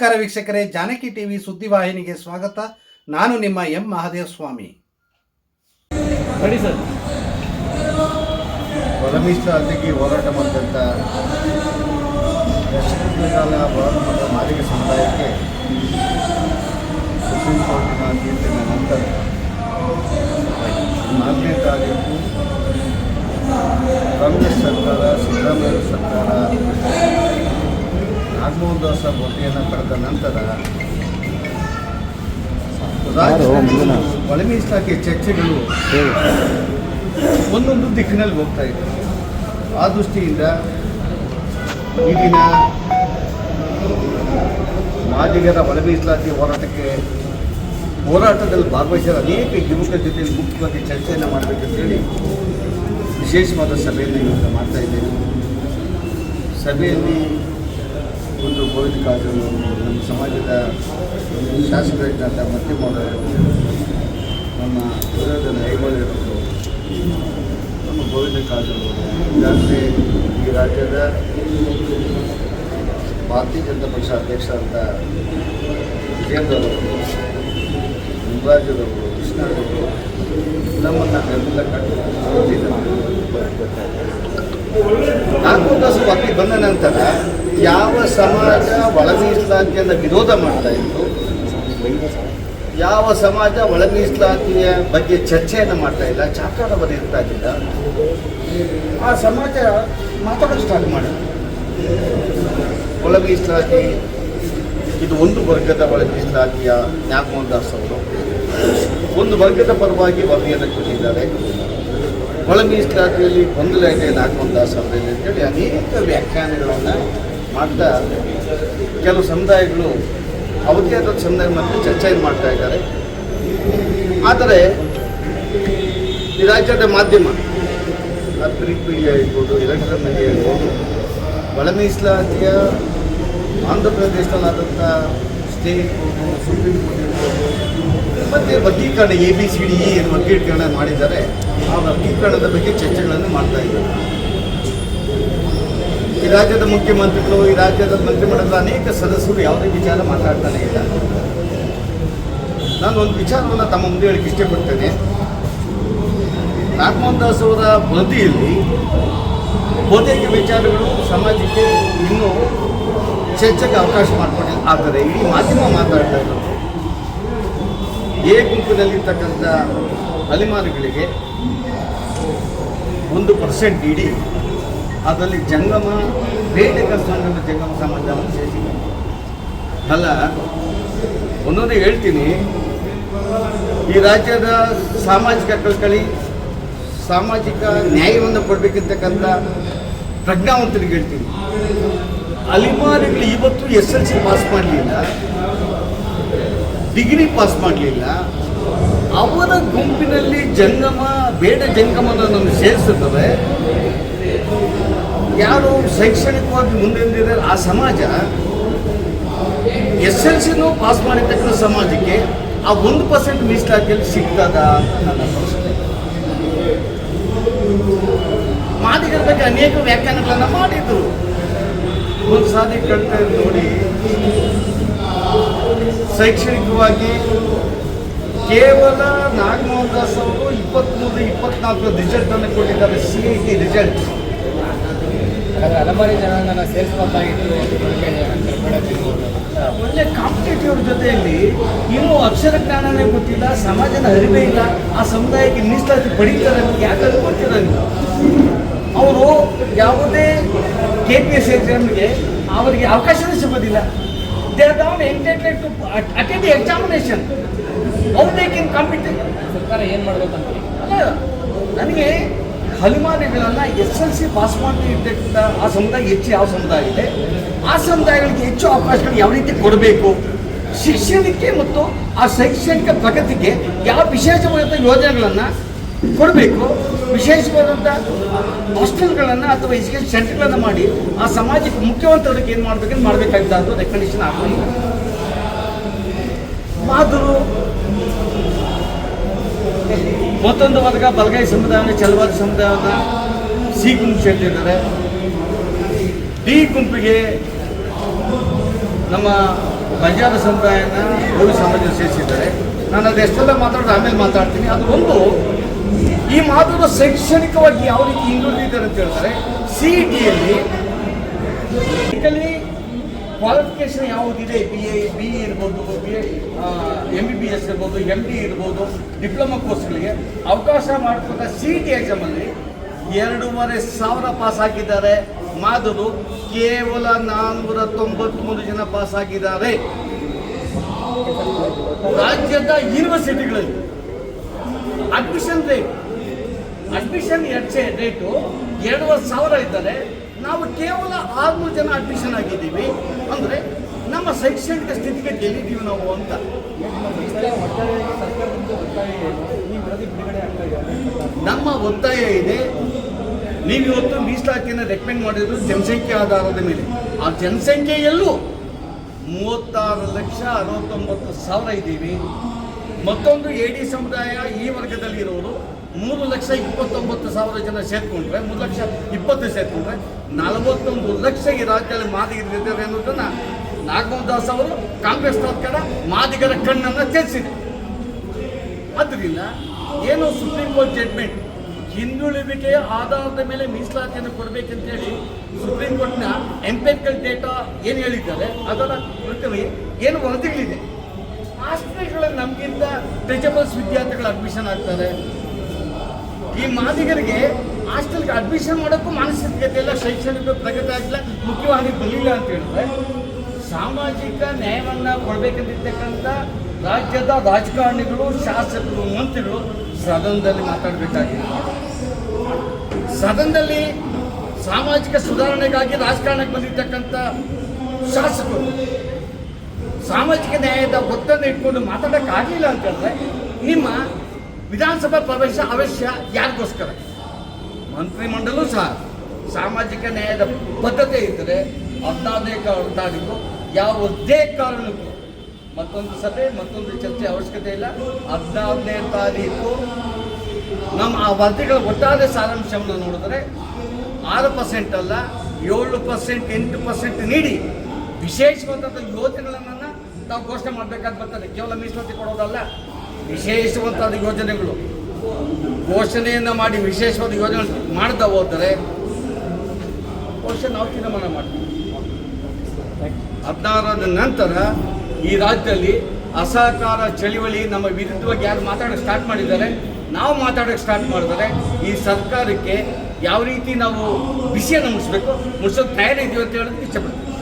ನಮಸ್ಕಾರ ವೀಕ್ಷಕರೇ ಜಾನಕಿ ಟಿವಿ ಸುದ್ದಿವಾಹಿನಿಗೆ ಸ್ವಾಗತ. ನಾನು ನಿಮ್ಮ ಎಂ ಮಹಾದೇವ ಸ್ವಾಮಿ ಒಳ ಮೀಸಲಾತಿಗೆ ಹೋರಾಟ ಮಾಡಿದಂಥ ಕಾಲ ಹೋರಾಟ ಮಾದಿಗ ಸಮುದಾಯಕ್ಕೆ ಸುಪ್ರೀಂ ಕೋರ್ಟಿನ ತೀರ್ಪಿನ ನಂತರ ನಾಲ್ಕನೇ ತಾರೀಕು ಕಾಂಗ್ರೆಸ್ ಸರ್ಕಾರ ಸಿದ್ದರಾಮಯ್ಯ ಸರ್ಕಾರ ದಾಸ ಭೇಟಿಯನ್ನು ಪಡೆದ ನಂತರ ರಾಜ್ಯದಲ್ಲಿ ಇಲಾಖೆ ಚರ್ಚೆಗಳು ಒಂದೊಂದು ದಿಕ್ಕಿನಲ್ಲಿ ಹೋಗ್ತಾ ಇದೆ ಆ ದೃಷ್ಟಿಯಿಂದ ಈಗಿನ ಮಾದಿಗರ ಒಳ ಮೀಸಲಾತಿ ಹೋರಾಟಕ್ಕೆ ಹೋರಾಟದಲ್ಲಿ ಭಾಗವಹಿಸಿದ ಅನೇಕ ಯುವಕರ ಜೊತೆ ಮುಖ್ಯವಾಗಿ ಚರ್ಚೆಯನ್ನು ಮಾಡಬೇಕಂತೇಳಿ ವಿಶೇಷವಾದ ಸಭೆಯನ್ನು ಇವತ್ತು ಮಾಡ್ತಾ ಇದ್ದೇನೆ ಸಭೆಯಲ್ಲಿ ಒಂದು ಗೋವಿಂದ ಕಾಜರು ನಮ್ಮ ಸಮಾಜದ ಶಾಸಕರಾದಂಥ ಮಧ್ಯಮವರು ನಮ್ಮ ವಿರೋಧ ನೈವಾಳಿಯವರು ನಮ್ಮ ಗೋವಿಂದ ಕಾಜರು ಈಗಾಗಲೇ ಈ ರಾಜ್ಯದ ಭಾರತೀಯ ಜನತಾ ಪಕ್ಷ ಅಂತ ವಿಜೇಂದ್ರವರು ಮುನ್ರಾಜರವರು ಕೃಷ್ಣರವರು ನಮ್ಮನ್ನು ಬೆಂಬಲ ನಾಲ್ಕು ಬಾಕಿ ಬಂದ ನಂತರ ಯಾವ ಸಮಾಜ ಒಳ ಮೀಸಲಾತಿಯನ್ನು ವಿರೋಧ ಮಾಡ್ತಾ ಇತ್ತು? ಯಾವ ಸಮಾಜ ಒಳ ಮೀಸಲಾತಿಯ ಬಗ್ಗೆ ಚರ್ಚೆಯನ್ನು ಮಾಡ್ತಾ ಇಲ್ಲ? ಚಾಕಾರ ಬರೆಯುತ್ತಾ ಇಲ್ಲ ಆ ಸಮಾಜ ಮಾತಾಡೋದು ಸ್ಟಾರ್ಟ್ ಮಾಡಿ ಒಳ ಮೀಸಲಾತಿ ಇದು ಒಂದು ವರ್ಗದ ಒಳ ಮೀಸಲಾತಿಯ ನಾಗಮೋಹನ್ ದಾಸ್ ಅವರು. ಒಂದು ವರ್ಗದ ಪರವಾಗಿ ವರದಿಯನ್ನು ಕೊಟ್ಟಿದ್ದಾರೆ. ಒಳ ಮೀಸಲಾತಿಯಲ್ಲಿ ಗೊಂದಲ ನಾಗಮೋಹನ್ ದಾಸ್ ಅವರಲ್ಲಿ ಅಂತೇಳಿ ಅನೇಕ ವ್ಯಾಖ್ಯಾನಗಳನ್ನು ಮಾಡ್ತಾ ಕೆಲವು ಸಮುದಾಯಗಳು ಅವಧಿ ಆದ ಸಮುದಾಯ ಮತ್ತು ಚರ್ಚೆಯನ್ನು ಮಾಡ್ತಾ ಇದ್ದಾರೆ. ಆದರೆ ಈ ರಾಜ್ಯದ ಮಾಧ್ಯಮ ಪ್ರಿಂಟ್ ಮೀಡಿಯಾ ಇರ್ಬೋದು ಎಲೆಕ್ಟ್ರಾನಿಕ್ ಮೀಡಿಯಾ ಇರ್ಬೋದು ಒಳ ಮೀಸಲಾತಿಯ ಆಂಧ್ರ ಪ್ರದೇಶದಲ್ಲಾದಂಥ ಸ್ಟೇ ಇರ್ಬೋದು ಸುಪ್ರೀಂ ಕೋರ್ಟ್ ಇರ್ಬೋದು, ಮತ್ತು ವರ್ಗೀಕರಣ ಎ ಬಿ ಸಿ ಡಿ ಏನು ವರ್ಗೀಕರಣ ಮಾಡಿದ್ದಾರೆ. ಆ ವರ್ಗೀಕರಣದ ಬಗ್ಗೆ ಚರ್ಚೆಗಳನ್ನು ಮಾಡ್ತಾ ಇದ್ದಾರೆ. ಈ ರಾಜ್ಯದ ಮುಖ್ಯಮಂತ್ರಿಗಳು, ಈ ರಾಜ್ಯದ ಮಂತ್ರಿಮಂಡಲದ ಅನೇಕ ಸದಸ್ಯರು ಯಾವುದೇ ವಿಚಾರ ಮಾತಾಡ್ತಾನೆ ಇಲ್ಲ. ನಾನು ಒಂದು ವಿಚಾರವನ್ನು ತಮ್ಮ ಮುಂದೆ ಹೇಳಕ್ಕೆ ಇಷ್ಟಪಡ್ತೇನೆ. ನಾಗಮೋಹನ್ ದಾಸ್ ಅವರ ಬದಿಯಲ್ಲಿ ಬಹುತೇಕ ವಿಚಾರಗಳು ಸಮಾಜಕ್ಕೆ ಇನ್ನೂ ಚರ್ಚೆಗೆ ಅವಕಾಶ ಮಾಡಿಕೊಟ್ಟಿಲ್ಲ ಆದರೆ ಇಡೀ ಮಾಧ್ಯಮ ಮಾತಾಡ್ತಾ ಇರೋದು. ಎ ಗುಂಪಿನಲ್ಲಿರ್ತಕ್ಕಂಥ ಅಲೆಮಾರುಗಳಿಗೆ ಒಂದು ಪರ್ಸೆಂಟ್ ಇಡೀ ಅದರಲ್ಲಿ ಜಂಗಮ ಬೇಟೆ ಸಂಗಮ ಜಂಗಮ ಸಮಾಜವನ್ನು ಸೇರಿಸಿದೆ ಅಲ್ಲ, ಒಂದೊಂದು ಹೇಳ್ತೀನಿ. ಈ ರಾಜ್ಯದ ಸಾಮಾಜಿಕ ಕಳಕಳಿ, ಸಾಮಾಜಿಕ ನ್ಯಾಯವನ್ನು ಕೊಡಬೇಕಿರ್ತಕ್ಕಂಥ ಪ್ರಜ್ಞಾವಂತರಿಗೆ ಹೇಳ್ತೀನಿ. ಅಲಿಮಾರಿಗಳು ಇವತ್ತು ಎಸ್ ಎಲ್ ಸಿ ಪಾಸ್ ಮಾಡಲಿಲ್ಲ, ಡಿಗ್ರಿ ಪಾಸ್ ಮಾಡಲಿಲ್ಲ. ಅವರ ಗುಂಪಿನಲ್ಲಿ ಜಂಗಮ, ಬೇಡ ಜಂಗಮನನ್ನು ಸೇರಿಸುತ್ತದೆ ಯಾರು ಶೈಕ್ಷಣಿಕವಾಗಿ ಮುಂದೆ ಆ ಸಮಾಜ ಎಸ್ ಎಲ್ ಸಿನೂ ಪಾಸ್ ಮಾಡಿರ್ತಕ್ಕಂಥ ಸಮಾಜಕ್ಕೆ ಆ ಒಂದು ಪರ್ಸೆಂಟ್ ಮೀಸಲಾತಿಯಲ್ಲಿ ಸಿಗ್ತದ ನನ್ನ ಮಾದಿಗರ ಬಗ್ಗೆ ಅನೇಕ ವ್ಯಾಖ್ಯಾನಗಳನ್ನು ಮಾಡಿದ್ರು. ಒಂದು ಸಾಧಿ ಇದ್ದು ನೋಡಿ. ಶೈಕ್ಷಣಿಕವಾಗಿ ಕೇವಲ ನಾಗಮೋಹನ್ ದಾಸ್ ಅವರು ಇಪ್ಪತ್ತ್ಮೂರು ಇಪ್ಪತ್ನಾಲ್ಕು ರಿಸಲ್ಟನ್ನು ಕೊಟ್ಟಿದ್ದಾರೆ ಸಿ ಐ ಟಿ ರಿಸಲ್ಟ್ ಹಲವಾರು ಜನಾಂಗನ ಸೇರಿಸಬೇಕಾಗಿತ್ತು ಒಳ್ಳೆ ಕಾಂಪಿಟೇಟಿವ್ ಜೊತೆಯಲ್ಲಿ ಇನ್ನೂ ಅಕ್ಷರ ಜ್ಞಾನನೇ ಗೊತ್ತಿಲ್ಲ ಸಮಾಜದ ಅರಿವೇ ಇಲ್ಲ ಆ ಸಮುದಾಯಕ್ಕೆ ಮೀಸಲಾತಿ ಪಡೀತಾರೆ ಯಾಕೆ ಅನ್ಕೊಳ್ತೀರ ನೀವು? ಅವರು ಯಾವುದೇ ಕೆ ಪಿ ಎಸ್ ಎಕ್ಸಾಮ್ಗೆ ಅವರಿಗೆ ಅವಕಾಶವೇ ಸಿಗೋದಿಲ್ಲ. They are down intended to attend examination ಅವ್ರು ದೇ ಕಾಂಪಿಟೇಟಿವ್ ಕಾಂಪಿಟೇಟ್ ಸರ್ಕಾರ ಏನು ಮಾಡಬೇಕಂತ? ಅಲ್ಲ ನನಗೆ ಹಲಿಮಾರಿಗಳನ್ನು ಎಸ್ ಎಲ್ ಸಿ ಪಾಸ್ ಮಾಡಿರ್ತಕ್ಕಂಥ ಆ ಸಮುದಾಯ ಹೆಚ್ಚು ಯಾವ ಸಮುದಾಯ ಇದೆ? ಆ ಸಮುದಾಯಗಳಿಗೆ ಹೆಚ್ಚು ಅವಕಾಶಗಳು ಯಾವ ರೀತಿ ಕೊಡಬೇಕು? ಶಿಕ್ಷಣಕ್ಕೆ ಮತ್ತು ಆ ಶೈಕ್ಷಣಿಕ ಪ್ರಗತಿಗೆ ಯಾವ ವಿಶೇಷವಾದಂಥ ಯೋಜನೆಗಳನ್ನು ಕೊಡಬೇಕು? ವಿಶೇಷವಾದಂಥ ಹಾಸ್ಟೆಲ್ಗಳನ್ನು ಅಥವಾ ಎಜುಕೇಷನ್ ಸೆಂಟರ್ಗಳನ್ನು ಮಾಡಿ ಆ ಸಮಾಜಕ್ಕೆ ಮುಖ್ಯವಂತವ್ರಿಗೆ ಏನು ಮಾಡಬೇಕಂತ ಮಾಡಬೇಕಾಗಿದ್ದ ರೆಕಂಡೀಷನ್ ಆಗಲಿ ಆದರೂ ಮತ್ತೊಂದು ವರ್ಗ ಬಲಗೈ ಸಮುದಾಯವನ್ನು ಚಲವಾದಿ ಸಮುದಾಯವನ್ನು ಸಿ ಗುಂಪು ಸೇರ್ತಿದ್ದಾರೆ ಡಿ ಗುಂಪಿಗೆ ನಮ್ಮ ಬಂಜಾರ ಸಮುದಾಯನ ಗೌರಿ ಸಮಾಜ ಸೇರಿಸಿದ್ದಾರೆ. ನಾನು ಅದೆಷ್ಟೆಲ್ಲ ಮಾತಾಡೋದು ಆಮೇಲೆ ಮಾತಾಡ್ತೀನಿ. ಅದು ಒಂದು, ಈ ಮಾತುಗಳು ಶೈಕ್ಷಣಿಕವಾಗಿ ಯಾವ ರೀತಿ ಹಿಂದುಳಿದಿದ್ದಾರೆ ಅಂತ ಹೇಳ್ತಾರೆ. ಸಿ ಟಿಯಲ್ಲಿ ಕ್ವಾಲಿಫಿಕೇಶನ್ ಯಾವುದಿದೆ? ಬಿ ಎ ಬಿ ಇ ಇರ್ಬೋದು B M B B S ಇರ್ಬೋದು ಎಂ ಡಿ ಇರ್ಬೋದು ಡಿಪ್ಲೊಮಾ ಕೋರ್ಸ್ಗಳಿಗೆ ಅವಕಾಶ ಮಾಡಿಕೊಂಡ ಸಿ ಟಿ ಎಕ್ಸಾಮಲ್ಲಿ ಎರಡೂವರೆ ಸಾವಿರ ಪಾಸ್ ಆಗಿದ್ದಾರೆ ಮಾದರು ಕೇವಲ ನಾನ್ನೂರ ತೊಂಬತ್ಮೂರು ಜನ ಪಾಸ್ ಆಗಿದ್ದಾರೆ ರಾಜ್ಯದ ಯೂನಿವರ್ಸಿಟಿಗಳಲ್ಲಿ ಅಡ್ಮಿಷನ್ ರೇಟ್ ಅಡ್ಮಿಷನ್ ಹೆಚ್ಚೆ ರೇಟು ಎರಡೂವರೆ ಸಾವಿರ ಇದ್ದಾರೆ. ನಾವು ಕೇವಲ ಆರುನೂರು ಜನ ಅಡ್ಮಿಷನ್ ಆಗಿದ್ದೀವಿ. ಅಂದರೆ ನಮ್ಮ ಶೈಕ್ಷಣಿಕ ಸ್ಥಿತಿಗತಿ ಎಲ್ಲಿದ್ದೀವಿ ನಾವು ಅಂತ. ನಮ್ಮ ಒತ್ತಾಯ ಇದೆ. ನೀವು ಇವತ್ತು ಮೀಸಲಾತಿಯನ್ನು ರೆಕಮೆಂಡ್ ಮಾಡಿದ್ರು ಜನಸಂಖ್ಯೆ ಆಧಾರದ ಮೇಲೆ. ಆ ಜನಸಂಖ್ಯೆಯಲ್ಲೂ ಮೂವತ್ತಾರು ಲಕ್ಷ ಅರವತ್ತೊಂಬತ್ತು ಸಾವಿರ ಇದ್ದೀವಿ. ಮತ್ತೊಂದು ಎ ಡಿ ಸಮುದಾಯ ಈ ವರ್ಗದಲ್ಲಿರೋರು ಮೂರು ಲಕ್ಷ ಇಪ್ಪತ್ತೊಂಬತ್ತು ಸಾವಿರ ಜನ ಸೇರ್ಕೊಂಡ್ರೆ, ಮೂರು ಲಕ್ಷ ಇಪ್ಪತ್ತು ಸೇರ್ಕೊಂಡ್ರೆ ನಲವತ್ತೊಂದು ಲಕ್ಷ ಈ ರಾಜ್ಯದಲ್ಲಿ ಮಾದಿಗರಿದ್ದಾರೆ ಅನ್ನೋದನ್ನು ನಾಗಮೋಹನ್ ದಾಸ್ ಅವರು ಕಾಂಗ್ರೆಸ್ ಸರ್ಕಾರ ಮಾದಿಗರ ಕಣ್ಣನ್ನು ತೆರೆಸಿದೆ ಆದ್ದರಿಂದ ಏನು ಸುಪ್ರೀಂ ಕೋರ್ಟ್ ಜಡ್ಮೆಂಟ್ ಹಿಂದುಳಿವಿಕೆಯ ಆಧಾರದ ಮೇಲೆ ಮೀಸಲಾತಿಯನ್ನು ಕೊಡಬೇಕಂತೇಳಿ ಸುಪ್ರೀಂ ಕೋರ್ಟ್ನ ಎಂಪೆರಿಕಲ್ ಡೇಟಾ ಏನು ಹೇಳಿದ್ದಾರೆ, ಅದರ ಪ್ರತಿವಿ ಏನು ವರದಿಗಳಿದೆ? ಆಸ್ಪತ್ರೆಗಳಲ್ಲಿ ನಮಗಿಂತ ಟೆಚಬಲ್ಸ್ ವಿದ್ಯಾರ್ಥಿಗಳು ಅಡ್ಮಿಷನ್ ಆಗ್ತಾರೆ ಈ ಮಾದಿಗರಿಗೆ ಹಾಸ್ಟೆಲ್ಗೆ ಅಡ್ಮಿಷನ್ ಮಾಡೋಕ್ಕೂ ಮಾನಸಿಕತೆ ಇಲ್ಲ, ಶೈಕ್ಷಣಿಕ ಪ್ರಗತಿ ಆಗಿಲ್ಲ ಮುಖ್ಯವಾಗಿ ಬರಲಿಲ್ಲ ಅಂತ ಹೇಳಿದ್ರೆ ಸಾಮಾಜಿಕ ನ್ಯಾಯವನ್ನ ಕೊಡಬೇಕಂತಿರ್ತಕ್ಕಂಥ ರಾಜ್ಯದ ರಾಜಕಾರಣಿಗಳು, ಶಾಸಕರು, ಮಂತ್ರಿಗಳು ಸದನದಲ್ಲಿ ಮಾತಾಡಬೇಕಾಗಿದೆ. ಸದನದಲ್ಲಿ ಸಾಮಾಜಿಕ ಸುಧಾರಣೆಗಾಗಿ ರಾಜಕಾರಣಕ್ಕೆ ಬಂದಿರ್ತಕ್ಕಂಥ ಶಾಸಕರು ಸಾಮಾಜಿಕ ನ್ಯಾಯದ ಒತ್ತನ್ನು ಇಟ್ಕೊಂಡು ಮಾತಾಡೋಕ್ಕಾಗಲಿಲ್ಲ ಅಂತ ಹೇಳಿದ್ರೆ ನಿಮ್ಮ ವಿಧಾನಸಭಾ ಪ್ರವೇಶ ಅವಶ್ಯ ಯಾರಿಗೋಸ್ಕರ? ಮಂತ್ರಿಮಂಡಲೂ ಸಹ. ಸಾಮಾಜಿಕ ನ್ಯಾಯದ ಬದ್ಧತೆ ಇದ್ದರೆ ಹದಿನಾರನೇ ತಾರೀಕು ಯಾವುದೇ ಕಾರಣಕ್ಕೂ. ಮತ್ತೊಂದು ಸಭೆ, ಮತ್ತೊಂದು ಚರ್ಚೆ ಅವಶ್ಯಕತೆ ಇಲ್ಲ. ಹದಿನಾರನೇ ತಾರೀಕು ನಮ್ಮ ಆ ವರದಿಗಳ ಒಟ್ಟಾರೆ ಸಾರಾಂಶವನ್ನು ನೋಡಿದ್ರೆ ಆರು ಪರ್ಸೆಂಟ್ ಅಲ್ಲ, ಏಳು ಪರ್ಸೆಂಟ್ ಎಂಟು ಪರ್ಸೆಂಟ್ ನೀಡಿ ವಿಶೇಷವಾದಂಥ ಯೋಜನೆಗಳನ್ನು ನಾವು ಘೋಷಣೆ ಮಾಡಬೇಕಾಗಿ ಬರ್ತದೆ. ಕೇವಲ ಮೀಸಲಾತಿ ಕೊಡೋದಲ್ಲ. ವಿಶೇಷವಾದ ಯೋಜನೆಗಳು. ಘೋಷಣೆಯನ್ನು ಮಾಡಿ ವಿಶೇಷವಾದ ಯೋಜನೆ ಮಾಡ್ತಾ ಹೋದರೆ ಘೋಷಣೆ ನಾವು ತೀರ್ಮಾನ ಮಾಡ್ತೀವಿ. ಹದಿನಾರರ ನಂತರ ಈ ರಾಜ್ಯದಲ್ಲಿ ಅಸಹಕಾರ ಚಳುವಳಿ ನಮ್ಮ ವಿರುದ್ಧವಾಗಿ ಯಾರು ಮಾತಾಡೋಕ್ಕೆ ಸ್ಟಾರ್ಟ್ ಮಾಡಿದ್ದಾರೆ, ನಾವು ಮಾತಾಡೋಕೆ ಸ್ಟಾರ್ಟ್ ಮಾಡಿದರೆ ಈ ಸರ್ಕಾರಕ್ಕೆ ಯಾವ ರೀತಿ ನಾವು ಬಿಸಿಯನ್ನು ಮುಗಿಸ್ಬೇಕು ಮುಗಿಸೋಕೆ ತಯಾರಿದ್ದೀವಿ ಅಂತ ಹೇಳೋದಕ್ಕೆ ಇಷ್ಟಪಡ್ತೀವಿ